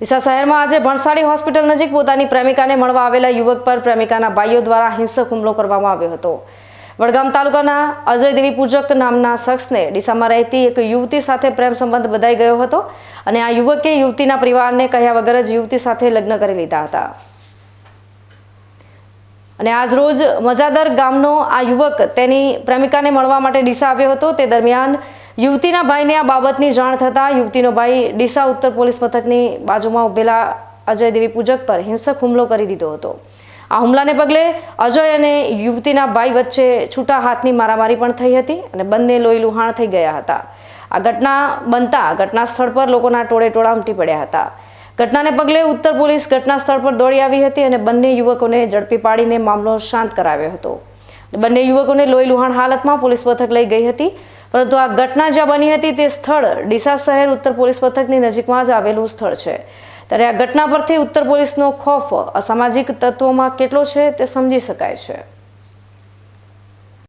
ડીસા શહેરમાં આજે ભણસાડી હોસ્પિટલ નજીક પોતાની પ્રેમિકાને મળવા આવેલા યુવક પર પ્રેમિકાના ભાઈઓ દ્વારા હિંસક હુમલો કરવામાં આવ્યો હતો. વડગામ તાલુકાના અજય દેવી પૂજક નામના શખ્સને ડીસામાં રહેતી એક યુવતી સાથે પ્રેમ સંબંધ બધાઈ ગયો હતો અને આ યુવકે યુવતીના પરિવારને કહ્યા વગર જ યુવતી સાથે લગ્ન કરી લીધા હતા. અને આજ રોજ મજાદર ગામનો આ યુવક તેની પ્રેમિકાને મળવા માટે ડીસા આવ્યો હતો. તે દરમિયાન યુવતીના ભાઈને આ બાબતની જાણ થતાં યુવતીનો ભાઈ ડીસા ઉત્તર પોલીસ મથકની બાજુમાં ઉભેલા અજય દેવી પૂજક પર હિંસક હુમલો કરી દીધો હતો. આ હુમલાને પગલે અજય અને યુવતીના ભાઈ વચ્ચે છૂટા હાથની મારામારી પણ થઈ હતી અને બંને લોહી લુહાણ થઈ ગયા હતા. આ ઘટના બનતા ઘટના સ્થળ પર લોકોના ટોળે ટોળા ઉમટી પડ્યા હતા. ઘટનાને પગલે ઉત્તર પોલીસ ઘટના સ્થળ પર દોડી આવી હતી અને બંને યુવકોને ઝડપી પાડીને મામલો શાંત કરાવ્યો હતો. બંને યુવકોને લોહી લુહાણ હાલતમાં પોલીસ મથક લઈ ગઈ હતી. પરંતુ આ ઘટના જ્યાં બની હતી તે સ્થળ ડીસા શહેર ઉત્તર પોલીસ મથકની નજીકમાં જ આવેલું સ્થળ છે. ત્યારે આ ઘટના પરથી ઉત્તર પોલીસનો ખોફ અસામાજિક તત્વોમાં કેટલો છે તે સમજી શકાય છે.